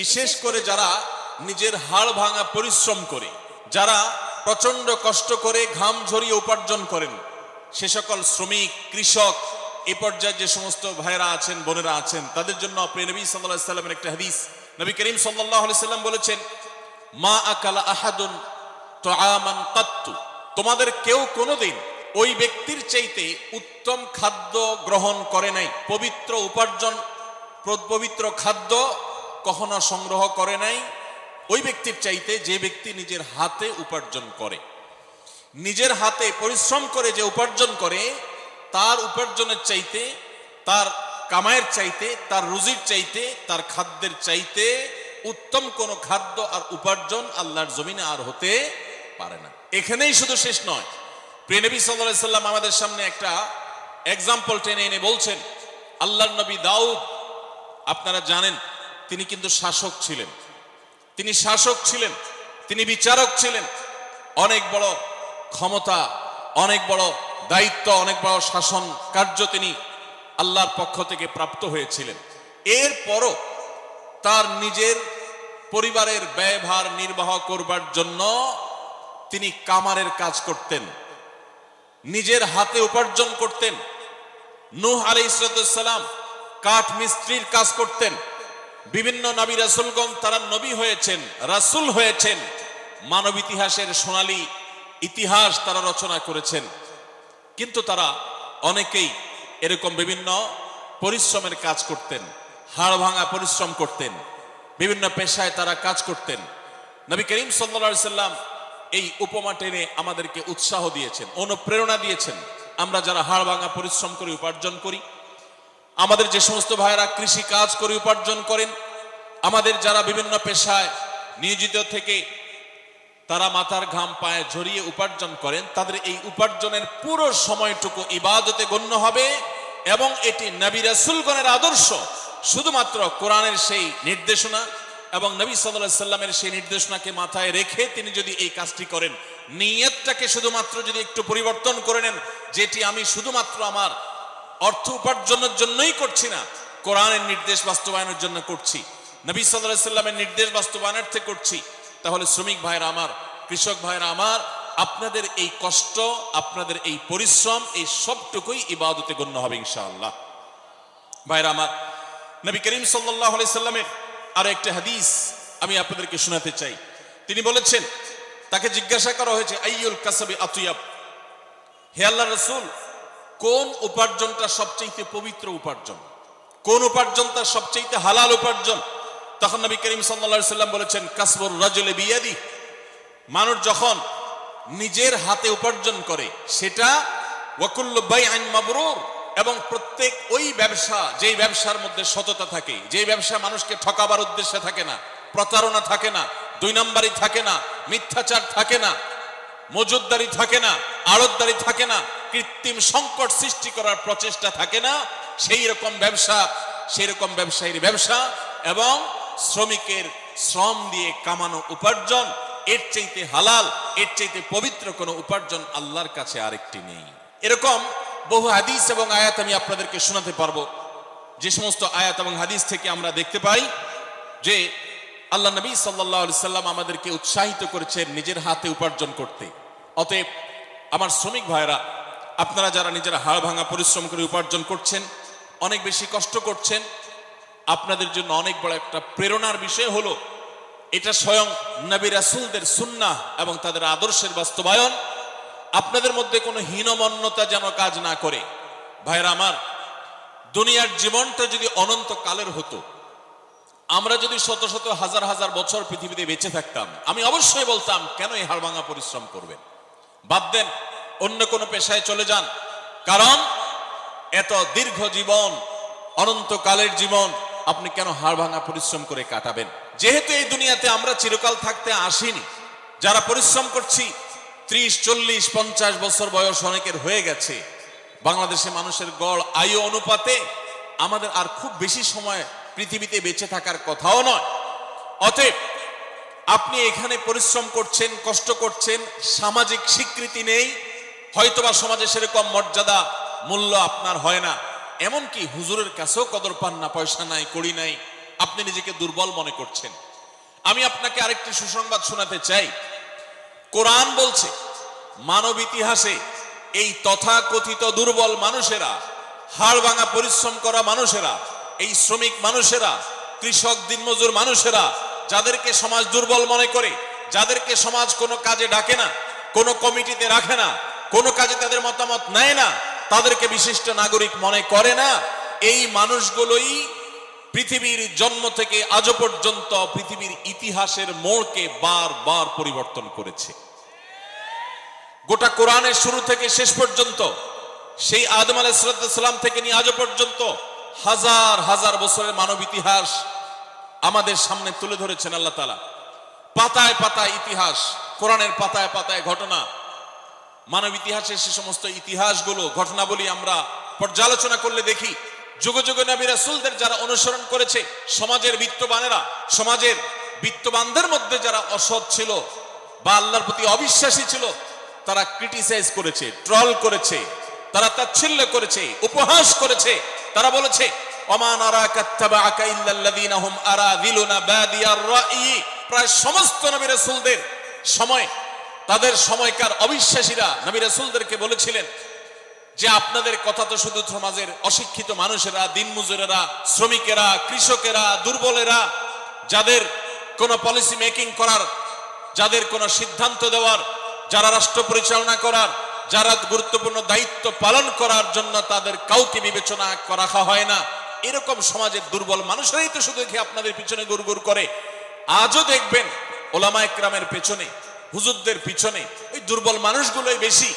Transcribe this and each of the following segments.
বিশেষ করে যারা নিজের হাড় ভাঙা পরিশ্রম করে, যারা প্রচণ্ড কষ্ট করে ঘাম ঝরিয়ে উপার্জন করেন, সে সকল শ্রমিক, কৃষক, এ পর্যায়ে যে সমস্ত ভাইরা আছেন, বোনেরা আছেন, তাদের জন্য নবী সাল্লাহ সাল্লামের একটা হাদিস। নবী করিম সাল্লাহ সাল্লাম বলেছেন, মা আকালা আহাদুন তোমাদের কেউ কোনোদিন ওই ব্যক্তির চাইতে উত্তম খাদ্য গ্রহণ করে নাই। পবিত্র উপার্জন প্র- পবিত্র খাদ্য কখনো সংগ্রহ করে নাই। ওই ব্যক্তির চাইতে যে ব্যক্তি নিজের হাতে উপার্জন করে, নিজের হাতে পরিশ্রম করে যে উপার্জন করে, তার উপার্জনের চাইতে, তার কামায়ের চাইতে, তার রুজির চাইতে, তার খাদ্যের চাইতে উত্তম কোনো খাদ্য আর উপার্জন আল্লাহর জমিনে আর হতে পারে না। এখানেই শুধু শেষ নয়। প্রিয়নবী সাল্লাহ সাল্লাম আমাদের সামনে একটা এক্সাম্পল টেনে এনে বলছেন, আল্লাহর নবী দাউদ, আপনারা জানেন তিনি কিন্তু শাসক ছিলেন। তিনি শাসক ছিলেন, তিনি বিচারক ছিলেন। অনেক বড় ক্ষমতা, অনেক বড় দায়িত্ব, অনেক বড় শাসন কার্য তিনি আল্লাহর পক্ষ থেকে প্রাপ্ত হয়েছিলেন। এরপরও তার নিজের পরিবারের ব্যয়ভার নির্বাহ করবার জন্য তিনি কামারের কাজ করতেন, নিজের হাতে উপার্জন করতেন। নূহ আলাই ইসরাতাম কাঠ মিস্ত্রির কাজ করতেন। বিভিন্ন নবী রাসুলগণ, তারা নবী হয়েছেন, রাসুল হয়েছেন। মানব ইতিহাসের সোনালী ইতিহাস তারা রচনা করেছেন। কিন্তু তারা অনেকেই এরকম বিভিন্ন পরিশ্রমের কাজ করতেন হাড় ভাঙা পরিশ্রম করতেন, বিভিন্ন পেশায় তারা কাজ করতেন। নবী করিম সাল্লা সাল্লাম এই উপমা টেনে আমাদেরকে উৎসাহ দিয়েছেন, অনুপ্রেরণা দিয়েছেন। আমরা যারা হাড় ভাঙা পরিশ্রম করে, উপার্জন করি আমাদের যে সমস্ত ভাইয়েরা কৃষি কাজ করে, উপার্জন করেন, আমাদের যারা বিভিন্ন পেশায় নিয়োজিত থেকে তারা মাথার ঘাম পায়ে ঝরিয়ে উপার্জন করেন, তাদের এই উপার্জনের পুরো সময়টুকু ইবাদতে গণ্য হবে এবং এটি নবী রাসুলগণের আদর্শ। শুধুমাত্র কোরআনের সেই নির্দেশনা এবং নবী সাল্লাহ সাল্লামের সেই নির্দেশনাকে মাথায় রেখে তিনি যদি এই কাজটি করেন, নিয়তটাকে শুধুমাত্র যদি একটু পরিবর্তন করে নেন, যেটি আমি শুধুমাত্র আমার অর্থ উপার্জনের জন্যই করছি না, কোরআনের নির্দেশ বাস্তবায়নের জন্য করছি। নবী সাল্লামের নির্দেশ বাস্তবায়নার্থে করছি। তাহলে শ্রমিক ভাইরা আমার, কৃষক ভাইরা আমার, আপনাদের এই কষ্ট, আপনাদের এই পরিশ্রম, এই সবটুকুই ইবাদতে গণ্য হবে ইনশাআল্লাহ। ভাইরা আমার, নবী করিম সাল্লাহ সাল্লামের আর একটা হাদিস আমি আপনাদেরকে শোনাতে চাই। তিনি বলেছেন, তাকে জিজ্ঞাসা করা হয়েছে, আইয়ুল কাসাবি আতুয়াব? হে আল্লাহ রসুল কোন উপার্জনটা সবচেয়ে পবিত্র উপার্জন? কোন উপার্জনটা সবচেয়ে হালাল উপার্জন? তখন নবী করিম সাল্লা সাল্লাম বলেছেন, কাসবর রাজলে বিয়াদি। মানুষ যখন নিজের হাতে উপার্জন করে, সেটা ওয়াকুল্ল বাই আইন মাবরুর এবং প্রত্যেক ওই ব্যবসা, যেই ব্যবসার মধ্যে সততা থাকে, যেই ব্যবসা মানুষকে ঠকাবার উদ্দেশ্যে থাকে না, প্রতারণা থাকে না, দুই নম্বরই থাকে না, মিথ্যাচার থাকে না মজুদদারি থাকে না, আড়তদারি থাকে না, কৃত্রিম সংকট সৃষ্টি করার প্রচেষ্টা থাকে না, সেই রকম ব্যবসা, সেই রকম ব্যবসায়ীর ব্যবসা এবং শ্রমিকের শ্রম দিয়ে কামানো উপার্জন, এর চাইতে হালাল, এর চাইতে পবিত্র কোনো উপার্জন আল্লাহর কাছে আরেকটি নেই। এরকম বহু হাদিস এবং আয়াত আমি আপনাদেরকে শোনাতে পারব। যে সমস্ত আয়াত এবং হাদিস থেকে আমরা দেখতে পাই যে আল্লাহ নবী সাল্লাহ সাল্লাম আমাদেরকে উৎসাহিত করেছেন নিজের হাতে উপার্জন করতে। অতএব আমার শ্রমিক ভাইরা আপনারা যারা নিজেরা হাড় ভাঙা পরিশ্রম করে উপার্জন করছেন, অনেক বেশি কষ্ট করছেন, আপনাদের জন্য অনেক বড় একটা প্রেরণার বিষয় হলো, এটা স্বয়ং নবী রাসুলদের সুন্নাহ এবং তাদের আদর্শের বাস্তবায়ন। আপনাদের মধ্যে কোনো হীনমন্যতা যেন কাজ না করে। ভাইরা আমার, দুনিয়ার জীবনটা যদি অনন্ত কালের হতো, আমরা যদি শত শত হাজার হাজার বছর পৃথিবীতে বেঁচে থাকতাম, আমি অবশ্যই বলতাম, কেন এই হাড়ভাঙা পরিশ্রম করবেন? বাদ দেন, অন্য কোনো পেশায় চলে যান। কারণ এত দীর্ঘ জীবন, অনন্তকালের জীবন আপনি কেন হাড় ভাঙা পরিশ্রম করে কাটাবেন? যেহেতু এই দুনিয়াতে আমরা চিরকাল থাকতে আসিনি। যারা পরিশ্রম করছি, ত্রিশ, চল্লিশ, পঞ্চাশ বছর বয়স অনেকের হয়ে গেছে। বাংলাদেশে মানুষের গড়, আয়ু, অনুপাতে আমাদের আর খুব বেশি সময় পৃথিবীতে বেঁচে থাকার কথাও নয়। অতএব আপনি এখানে পরিশ্রম করছেন, কষ্ট করছেন, সামাজিক স্বীকৃতি নেই, হয়তোবা সমাজে সেরকম মর্যাদা, মূল্য আপনার হয় না। এমনকি হুজুরের কাছেও কদর পান না, পয়সা নাই, কড়ি নাই, আপনি নিজেকে দুর্বল মনে করছেন। আমি আপনাকে আরেকটি সুসংবাদ শোনাতে চাই। কোরআন বলছে, মানব ইতিহাসে এই তথাকথিত দুর্বল মানুষেরা, হাড় ভাঙা পরিশ্রম করা মানুষেরা, এই শ্রমিক মানুষেরা, কৃষক, দিনমজুর মানুষেরা যাদেরকে সমাজ দুর্বল মনে করে, যাদেরকে সমাজ কোনো কাজে ডাকে না, কোনো কমিটিতে রাখে না, কোনো কাজে তাদের মতামত নেয় না, তাদেরকে বিশিষ্ট নাগরিক মনে করে না, এই মানুষগুলোই পৃথিবীর জন্ম থেকে আজও পর্যন্ত পৃথিবীর ইতিহাসের মোড়কে বারবার পরিবর্তন করেছে। গোটা কোরআনের শুরু থেকে শেষ পর্যন্ত, সেই আদম আলাইসালাম থেকে নিয়ে আজও পর্যন্ত হাজার হাজার বছরের মানব ইতিহাস আমাদের সামনে তুলে ধরেছেন আল্লাহ তালা পাতায় পাতায় ইতিহাস, কোরআনের পাতায় পাতায় ঘটনা। মানব ইতিহাসের সে সমস্ত ইতিহাসগুলো, ঘটনাবলী আমরা পর্যালোচনা করলে দেখি, যুগে যুগে নবী রাসূলদের যারা অনুসরণ করেছে, সমাজের বিত্তবানেরা, সমাজের বিত্তবানদের মধ্যে যারা অসৎ ছিল বা আল্লাহর প্রতি অবিশ্বাসী ছিল, তারা ক্রিটিসাইজ করেছে, ট্রল করেছে, তারা তাচ্ছিল্য করেছে, উপহাস করেছে। তারা বলেছে অমান রাই। প্রায় সমস্ত সময়, তাদের সময়কার অবিশ্বাসীরা বলেছিলেন যে আপনাদের কথা তো শুধু সমাজের অশিক্ষিত মানুষেরা দিনমজুরেরা শ্রমিকেরা, কৃষকেরা, দুর্বলেরা, যাদের কোনো পলিসি মেকিং করার, যাদের কোনো সিদ্ধান্ত দেওয়ার, যারা রাষ্ট্র পরিচালনা করার, যারা গুরুত্বপূর্ণ দায়িত্ব পালন করার জন্য তাদের কাউকে বিবেচনা করা হয় না। এরকম সমাজের দুর্বল মানুষরাই তো শুধু দেখি আপনাদের পিছনে গুড়গুড় করে। আজও দেখবেন ওলামা একরামের পেছনে, হুজুরদের পিছনে, ওই দুর্বল মানুষগুলোই বেশি।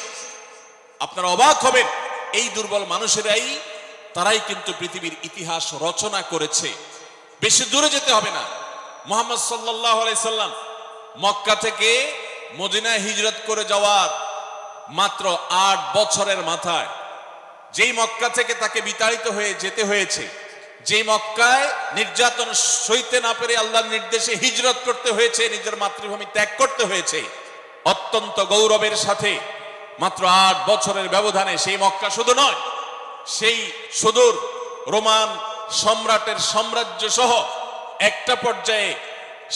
আপনারা অবাক হবেন, এই দুর্বল মানুষেরাই, তারাই কিন্তু পৃথিবীর ইতিহাস রচনা করেছে। বেশি দূরে যেতে হবে না। মোহাম্মদ সাল্লাম মক্কা থেকে মদিনায় হিজরত করে যাওয়ার মাত্র আট বছরের মাথায় যেই মক্কা থেকে তাকে বিতাড়িত হয়ে যেতে হয়েছে, যেই মক্কায় নির্যাতন সইতে না পেরে আল্লাহর নির্দেশে হিজরত করতে হয়েছে, নিজের মাতৃভূমি ত্যাগ করতে হয়েছে, অত্যন্ত গৌরবের সাথে মাত্র আট বছরের ব্যবধানে সেই মক্কা শুধু নয়, সেই সুদূর রোমান সম্রাটের সাম্রাজ্য সহ একটা পর্যায়ে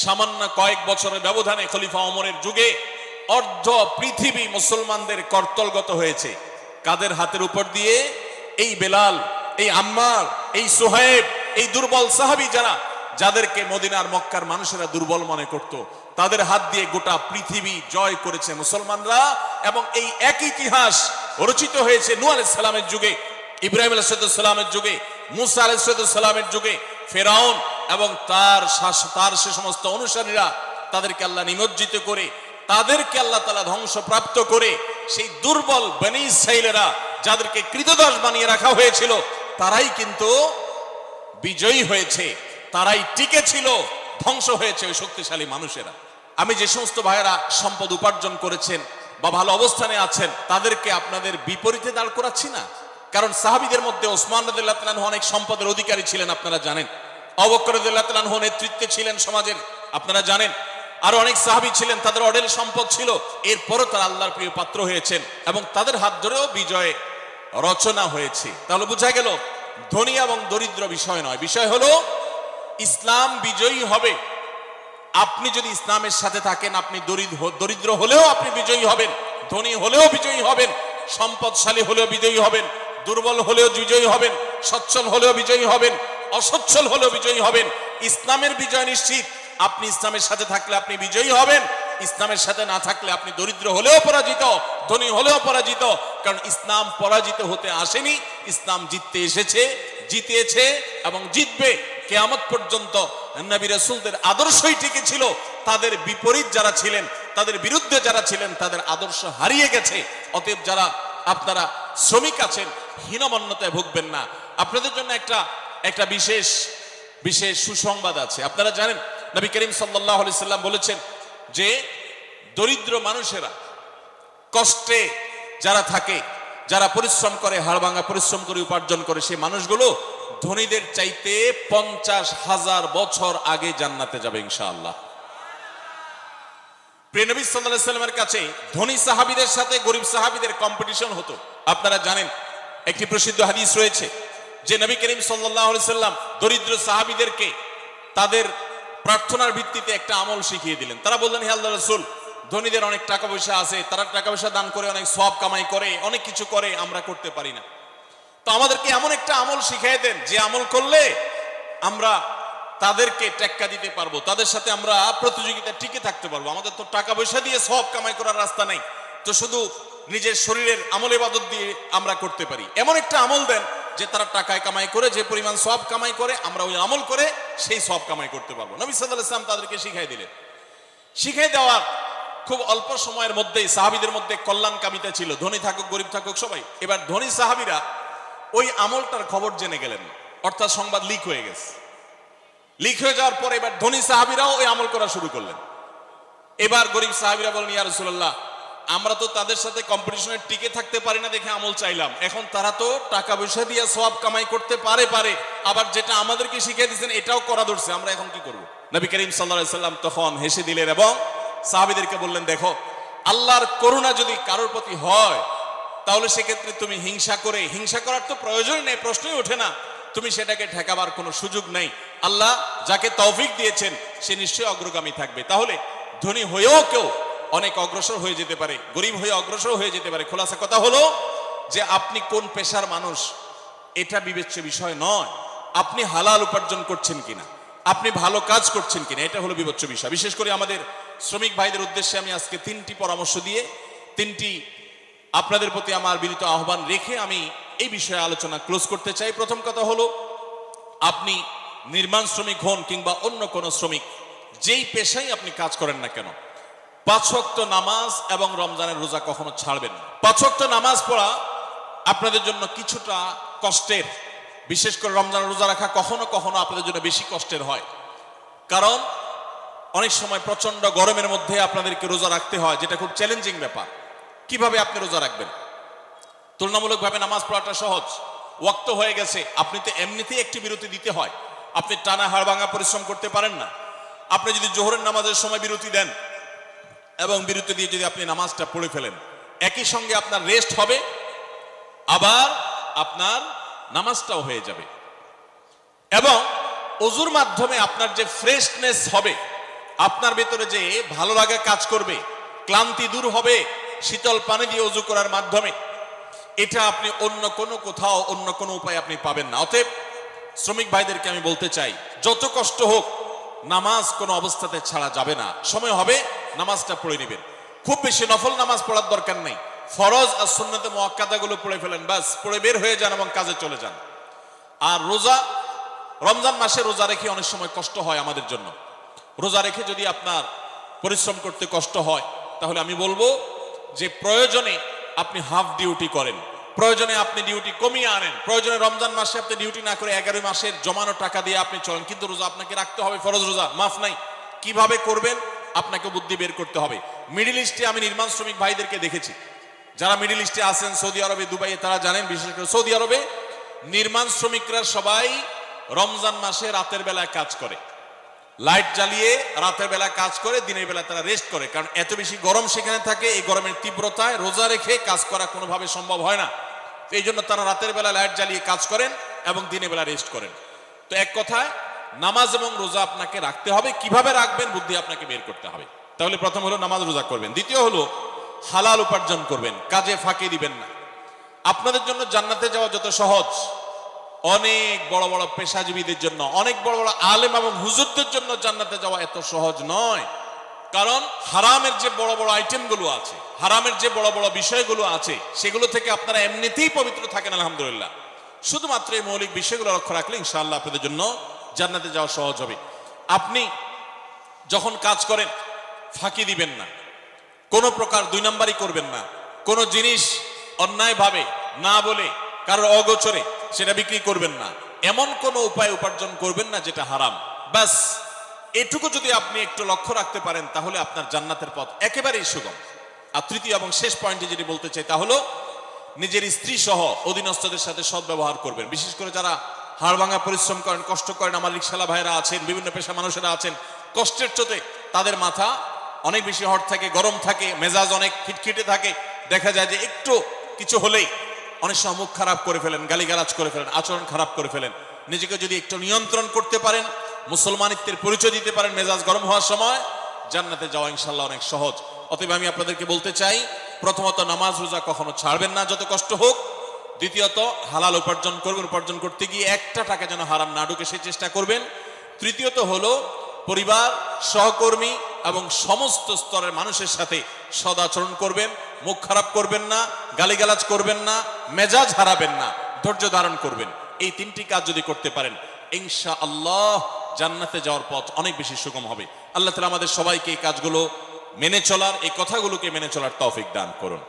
সামান্য কয়েক বছরের ব্যবধানে খলিফা অমরের যুগে অর্ধ পৃথিবী মুসলমানদের কর্তলগত হয়েছে। কাদের হাতের উপর দিয়ে এই বেলাল, এই আম্মার, এই সোহেব এই দুর্বল সাহাবি যারা, যাদেরকে মদিনার মক্কার মানুষেরা দুর্বল মনে করত, তাদের হাত দিয়ে গোটা পৃথিবী জয় করেছে মুসলমানরা এবং এই এক ইতিহাস রচিত হয়েছে নূ আলাইসালামের যুগে, ইব্রাহিম আলাইসালামের যুগে, মুসা আলাইসালামের যুগে, ফেরাউন এবং তার তার সে সমস্ত অনুসারীরা তাদেরকে আল্লাহ নিমজ্জিত করে, তাদেরকে আল্লাহ তালা ধ্বংসপ্রাপ্ত করে সেই দুর্বল বেনি সাইলেরা যাদেরকে কৃতদাস বানিয়ে রাখা হয়েছিল, তারাই কিন্তু বিজয়ী হয়েছে, তারাই টিকে ছিল ধ্বংস হয়েছে ওই শক্তিশালী মানুষেরা। আমি যে সমস্ত ভাইয়েরা সম্পদ উপার্জন করেছেন বা ভালো অবস্থানে আছেন, তাদেরকে আপনাদের বিপরীতে দাঁড় করাচ্ছি না। কারণ সাহাবিদের মধ্যে ওসমান রাদিল্লাহ অনেক সম্পদের অধিকারী ছিলেন, আপনারা জানেন। অবকর রাদিল্লাহ নেতৃত্বে ছিলেন সমাজের, আপনারা জানেন। আর অনেক সাহাবী ছিলেন, তাদের অডেল সম্পদ ছিল। এরপরও তারা আল্লাহর প্রিয় পাত্র হয়েছেন এবং তাদের হাত ধরেও বিজয় রচনা হয়েছে। তাহলে বোঝা গেল, ধনী এবং দরিদ্র বিষয় নয়। বিষয় হলো, ইসলাম বিজয়ী হবে। আপনি যদি ইসলামের সাথে থাকেন, আপনি দরিদ্র দরিদ্র হলেও আপনি বিজয়ী হবেন, ধনী হলেও বিজয়ী হবেন, সম্পদশালী হলেও বিজয়ী হবেন, দুর্বল হলেও বিজয়ী হবেন, সচ্ছল হলেও বিজয়ী হবেন, অসচ্ছল হলেও বিজয়ী হবেন। ইসলামের বিজয় নিশ্চিত। আপনি ইসলামের সাথে থাকলে আপনি বিজয়ী হবেন, ইসলামের সাথে না থাকলে আপনি দরিদ্র হলেও পরাজিত, ধনী হলেও পরাজিত, কারণ ইসলাম পরাজিত হতে আসেনি, ইসলাম জিততে এসেছে, জিতেছে এবং জিতবে। কেয়ামত পর্যন্ত নবী রাসূলদের আদর্শই টিকে ছিল, তাদের বিপরীত যারা ছিলেন, তাদের বিরুদ্ধে যারা ছিলেন, তাদের আদর্শ হারিয়ে গেছে। অতএব যারা আপনারা শ্রমিক আছেন, হীনমন্যতায় ভুগবেন না। আপনাদের জন্য একটা একটা বিশেষ বিশেষ সুসংবাদ আছে। আপনারা জানেন নবী করিম আলাইহি সাল্লাম বলেছেন যে দরিদ্র মানুষেরা, কষ্টে যারা থাকে, যারা পরিশ্রম করে হাড়ভাঙা পরিশ্রম করে, উপার্জন করে, সেই মানুষগুলো ধনীদের চাইতে পঞ্চাশ হাজার বছর আগে জান্নাতে যাবে ইনশাআল্লাহ। প্রিয়নবী সাল্লাল্লাহু সাল্লামের কাছে ধনী সাহাবীদের সাথে গরিব সাহাবীদের কম্পিটিশন হতো। আপনারা জানেন, একটি প্রসিদ্ধ হাদিস রয়েছে যে নবী করিম আলাইহি সাল্লাম দরিদ্র সাহাবীদেরকে তাদের প্রার্থনার ভিত্তিতে একটা আমল শিখিয়ে দিলেন। তারা বললেন, হে আল্লাহ রসুল, ধনীদের অনেক টাকা পয়সা আছে, তারা টাকা পয়সা দান করে, অনেক সব কামাই করে, অনেক কিছু করে, আমরা করতে পারি না। তো আমাদেরকে এমন একটা আমল শিখিয়ে দেন, যে আমল করলে আমরা তাদেরকে টেক্কা দিতে পারব, তাদের সাথে আমরা প্রতিযোগিতা টিকে থাকতে পারব। আমাদের তো টাকা পয়সা দিয়ে সব কামাই করার রাস্তা নাই, তো শুধু নিজের শরীরের আমল ইবাদত দিয়ে আমরা করতে পারি। এমন একটা আমল দেন যে তারা টাকায় কামাই করে, যে পরিমাণ সব কামাই করে, আমরা ওই আমল করে সেই সব কামাই করতে পারব। নবী সাল্লাহ ইসলাম তাদেরকে শিখাই দিলেন। শিখাই দেওয়ার খুব অল্প সময়ের মধ্যেই সাহাবিদের মধ্যে কল্যাণ কামিতা ছিল। ধনী থাকুক, গরিব থাকুক, সবাই। এবার ধনী সাহাবিরা ওই আমলটার খবর জেনে গেলেন। অর্থাৎ সংবাদ লিক হয়ে গেছে। লিক হয়ে যাওয়ার পর এবার ধনী সাহাবিরাও ওই আমল করা শুরু করলেন। এবার গরিব সাহাবিরা বলেন, ইয়া রাসূলুল্লাহ আমরা তো তাদের সাথে কম্পিটিশনে টিকে থাকতে পারি না দেখে আমল চাইলাম। এখন তারা তো টাকা পয়সা দিয়ে সব কামাই করতে পারে পারে। আবার যেটা আমাদেরকে শিখিয়ে দিয়েছেন, এটাও করা ধরছে। আমরা এখন কি করব? নবী করিম আলাইহি সাল্লাম তখন হেসে দিলেন এবং সাহাবিদেরকে বললেন, দেখো, আল্লাহর করুণা যদি কারোর প্রতি হয়, তাহলে সেক্ষেত্রে তুমি হিংসা করে হিংসা করার তো প্রয়োজনই নেই, প্রশ্নই ওঠে না। তুমি সেটাকে ঠেকাবার কোনো সুযোগ নেই। আল্লাহ যাকে তৌফিক দিয়েছেন, সে নিশ্চয়ই অগ্রগামী থাকবে। তাহলে ধনী হয়েও কেউ অনেক অগ্রসর হয়ে যেতে পারে, গরিব হয়ে অগ্রসর হয়ে যেতে পারে। খোলাসা কথা হলো যে আপনি কোন পেশার মানুষ? এটা বিবেচ্য বিষয় নয়। আপনি হালাল উপার্জন করছেন কিনা? আপনি ভালো কাজ করছেন কিনা? এটা হলো বিবেচ্য বিষয়। বিশেষ করে আমাদের শ্রমিক ভাইদের উদ্দেশ্যে আমি আজকে তিনটি পরামর্শ দিয়ে, তিনটি আপনাদের প্রতি আমার বিনীত আহ্বান রেখে আমি এই বিষয়ে আলোচনা ক্লোজ করতে চাই। প্রথম কথা হলো, আপনি নির্মাণ শ্রমিক হন কিংবা অন্য কোনো শ্রমিক, যেই পেশায় আপনি কাজ করেন না কেন পাঁচক্ত নামাজ এবং রমজানের রোজা কখনো ছাড়বেন না। পাঁচক্ত নামাজ পড়া আপনাদের জন্য কিছুটা কষ্টের। বিশেষ করে রমজানের রোজা রাখা কখনো কখনো আপনাদের জন্য বেশি কষ্টের হয়। কারণ অনেক সময় প্রচণ্ড গরমের মধ্যে আপনাদেরকে রোজা রাখতে হয়, যেটা খুব চ্যালেঞ্জিং ব্যাপার। কীভাবে আপনি রোজা রাখবেন? তুলনামূলকভাবে নামাজ পড়াটা সহজ। ওয়াক্ত হয়ে গেছে, আপনি তো এমনিতেই একটি বিরতি দিতে হয়। আপনি টানা হাড় ভাঙা পরিশ্রম করতে পারেন না। আপনি যদি জোহরের নামাজের সময় বিরতি দেন এবং বিরতি দিয়ে যদি আপনি নামাজটা পড়ে ফেলেন, একই সঙ্গে আপনার রেস্ট হবে, আবার আপনার নামাজটাও হয়ে যাবে। এবং অজুর মাধ্যমে আপনার যে ফ্রেশনেস হবে, আপনার ভেতরে যে ভালো লাগা কাজ করবে, ক্লান্তি দূর হবে, শীতল পানি দিয়ে অজু করার মাধ্যমে, এটা আপনি অন্য কোনো কোথাও, অন্য কোনো উপায় আপনি পাবেন না। অতএব শ্রমিক ভাইদেরকে আমি বলতে চাই, যত কষ্ট হোক, নামাজ কোনো অবস্থাতে ছাড়া যাবে না। সময় হবে নামাজটা পড়ে নেবেন। খুব বেশি নফল নামাজ পড়ার দরকার নেই। ফরজ আর সুন্নতে মোয়াক্কাদাগুলো পড়ে ফেলেন বাস পড়ে বের হয়ে যান এবং কাজে চলে যান। আর রোজা, রমজান মাসে রোজা রেখে অনেক সময় কষ্ট হয় আমাদের জন্য। রোজা রেখে যদি আপনার পরিশ্রম করতে কষ্ট হয়, তাহলে আমি বলব যে প্রয়োজনে আপনি হাফ ডিউটি করেন। প্রয়োজনে আপনি ডিউটি কমিয়ে আনেন। প্রয়োজনে রমজান মাসে আপনি ডিউটি না করে এগারো মাসের জমানো টাকা দিয়ে আপনি চলেন। কিন্তু রোজা আপনাকে রাখতে হবে, ফরজ রোজা, মাফ নাই। কীভাবে করবেন? আপনাকে বুদ্ধি বের করতে হবে। মিডিল ইস্টে আমি নির্মাণ শ্রমিক ভাইদেরকে দেখেছি। যারা মিডিল ইস্টে আছেন সৌদি আরবে দুবাইয়ে তারা জানেন, বিশেষ করে সৌদি আরবে নির্মাণ শ্রমিকরা সবাই রমজান মাসে রাতের বেলায় কাজ করে। লাইট জ্বালিয়ে রাতের বেলা কাজ করে, দিনের বেলা তারা রেস্ট করে। কারণ এত বেশি গরম সেখানে থাকে, এই গরমের তীব্রতায় রোজা রেখে কাজ করা কোনোভাবে সম্ভব হয় না। এই জন্য তারা রাতের বেলা লাইট জ্বালিয়ে কাজ করেন এবং দিনের বেলা রেস্ট করেন। তো এক কথায় নামাজ এবং রোজা আপনাকে রাখতে হবে। কীভাবে রাখবেন? বুদ্ধি আপনাকে বের করতে হবে। তাহলে প্রথম হলো নামাজ রোজা করবেন। দ্বিতীয় হলো হালাল উপার্জন করবেন। কাজে ফাঁকি দিবেন না। আপনাদের জন্য জান্নাতে যাওয়া যত সহজ। অনেক বড় বড় পেশাজীবীদের জন্য, অনেক বড় বড় আলেম এবং হুজুরদের জন্য জান্নাতে যাওয়া এত সহজ নয়। কারণ হারামের যে বড় বড় আইটেমগুলো আছে, হারামের যে বড় বড় বিষয়গুলো আছে, সেগুলো থেকে আপনারা এমনিতেই পবিত্র থাকেন, আলহামদুলিল্লাহ। শুধুমাত্র এই মৌলিক বিষয়গুলো লক্ষ্য রাখলে ইনশাআল্লাহ আপনাদের জন্য জান্নাতে যাওয়া সহজ হবে। আপনি যখন কাজ করেন, ফাঁকি দিবেন না। কোনো প্রকার দুই নাম্বারই করবেন না। কোনো জিনিস অন্যায়ভাবে না বলে, কারোর অগোচরে সেটা বিক্রি করবেন না। এমন কোনো উপায় উপার্জন করবেন না যেটা হারাম। ব্যাস, এটুকু যদি আপনি একটু লক্ষ্য রাখতে পারেন, তাহলে আপনার জান্নাতের পথ একেবারেই সুগম। আর তৃতীয় এবং শেষ পয়েন্টে যেটি বলতে চাই তা হলো, নিজের স্ত্রী সহ অধীনস্থদের সাথে সদ্ব্যবহার করবেন। বিশেষ করে যারা হাড় ভাঙা পরিশ্রম করেন, কষ্ট করেন, আমার রিক্সালা ভাইরা আছেন, বিভিন্ন পেশা মানুষেরা আছেন, কষ্টের চোটে তাদের মাথা অনেক বেশি হট থাকে, গরম থাকে, মেজাজ অনেক খিটখিটে থাকে, দেখা যায় যে একটু কিছু হলেই অনেক সময় মুখ খারাপ করে ফেলেন, গালিগালাজ করে ফেলেন, আচরণ খারাপ করে ফেলেন। নিজেকে যদি একটু নিয়ন্ত্রণ করতে পারেন, মুসলমানিত্বের পরিচয় দিতে পারেন, মেজাজ গরম হওয়ার সময়, জান্নাতে যাওয়া ইনশাল্লাহ অনেক সহজ। অতএব আমি আপনাদেরকে বলতে চাই, প্রথমত নামাজ রোজা কখনো ছাড়বেন না, যত কষ্ট হোক দ্বিতীয়ত, হালাল উপার্জন করবেন, উপার্জন করতে গিয়ে একটা টাকা যেন হারাম না ঢুকে সেই চেষ্টা করবেন। তৃতীয়ত হলো, পরিবার, সহকর্মী এবং সমস্ত স্তরের মানুষের সাথে সদাচরণ করবেন, মুখ খারাপ করবেন না, গালিগালাজ করবেন না, মেজাজ হারাবেন না, ধৈর্য ধারণ করবেন। এই তিনটি কাজ যদি করতে পারেন ইনশা আল্লাহ জান্নাতে যাওয়ার পথ অনেক বেশি সুগম হবে। আল্লাহ তালা আমাদের সবাইকে এই কাজগুলো মেনে চলার, এই কথাগুলোকে মেনে চলার তৌফিক দান করুন।